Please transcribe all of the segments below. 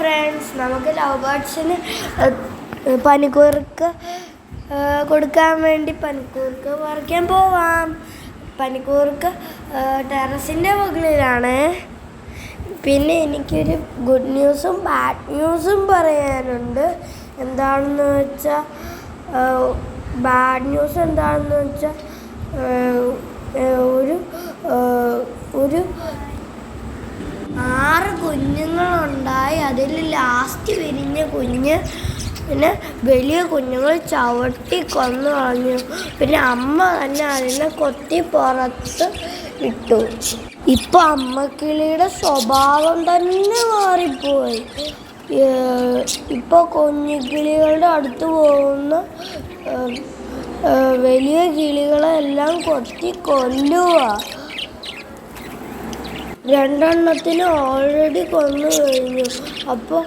Friends നമുക്ക് love ബേർഡ്സിന് പനിക്കൂർക്ക് കൊടുക്കാൻ വേണ്ടി പനിക്കൂർക്ക് പറിക്കാൻ പോവാം. പനിക്കൂർക്ക് ടെറസിന്റെ മുകളിലാണ്. പിന്നെ എനിക്കൊരു ഗുഡ് ന്യൂസും ബാഡ് ന്യൂസും പറയാനുണ്ട്. എന്താണെന്ന് വെച്ചാൽ ബാഡ് ന്യൂസ് എന്താണെന്ന് വെച്ചാൽ ഒരു ഒരു ആറ് കുഞ്ഞുങ്ങളുണ്ടായി അതിൽ ലാസ്റ്റ് വിരിഞ്ഞ കുഞ്ഞ് പിന്നെ വലിയ കുഞ്ഞുങ്ങൾ ചവിട്ടി കൊന്നു കളഞ്ഞു. പിന്നെ അമ്മ തന്നെ അതിനെ കൊത്തി പുറത്ത് ഇട്ടു ഇപ്പൊ അമ്മക്കിളിയുടെ സ്വഭാവം തന്നെ മാറിപ്പോയി. ഇപ്പൊ കുഞ്ഞിക്കിളികളുടെ അടുത്ത് പോകുന്ന വലിയ കിളികളെല്ലാം കൊത്തി കൊല്ലുക രണ്ടെണ്ണത്തിന് ഓൾറെഡി കൊന്നു കഴിഞ്ഞു. അപ്പോൾ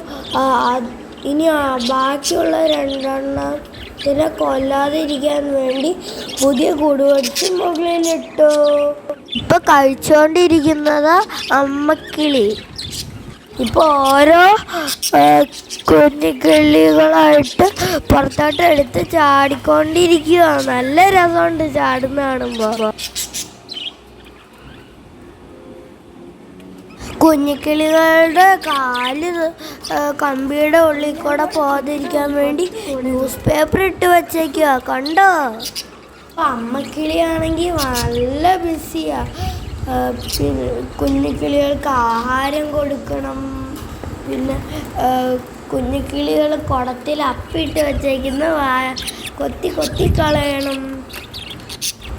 ഇനി ബാക്കിയുള്ള രണ്ടെണ്ണത്തിനെ കൊല്ലാതിരിക്കാൻ വേണ്ടി പുതിയ കുടുവടിച്ച് മുകളിലിട്ടു. ഇപ്പൊ കഴിച്ചുകൊണ്ടിരിക്കുന്നത് അമ്മക്കിളി. ഇപ്പോൾ ഓരോ കുഞ്ഞിക്കിളികളായിട്ട് പുറത്തോട്ട് എടുത്ത് ചാടിക്കൊണ്ടിരിക്കുക നല്ല രസമുണ്ട് ചാടുന്ന കാണുമ്പോൾ കുഞ്ഞിക്കിളികളുടെ കാൽ കമ്പിയുടെ ഉള്ളിൽ കൂടെ പോകാതിരിക്കാൻ വേണ്ടി ന്യൂസ് പേപ്പർ ഇട്ട് വച്ചേക്കുക കണ്ടോ? അപ്പൊ അമ്മക്കിളിയാണെങ്കിൽ നല്ല ബിസിയാ. പിന്നെ കുഞ്ഞിക്കിളികൾക്ക് ആഹാരം കൊടുക്കണം. പിന്നെ കുഞ്ഞിക്കിളികൾ കുടത്തിൽ അപ്പിട്ട് വച്ചേക്കുന്ന കൊത്തി കൊത്തി കളയണം.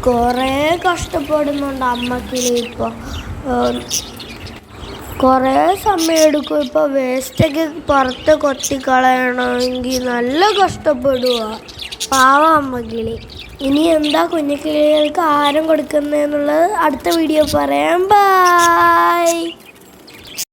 കുറേ കഷ്ടപ്പെടുന്നുണ്ട് അമ്മക്കിളി ഇപ്പോൾ കുറേ സമയം എടുക്കും ഇപ്പോൾ വേസ്റ്റൊക്കെ പുറത്ത് കൊത്തിക്കളയണമെങ്കിൽ നല്ല കഷ്ടപ്പെടുക. പാവം കിളി ഇനി എന്താ കുഞ്ഞിക്കിളികൾക്ക് ആഹാരം കൊടുക്കുന്നതെന്നുള്ളത് അടുത്ത വീഡിയോ പറയാം. ബൈ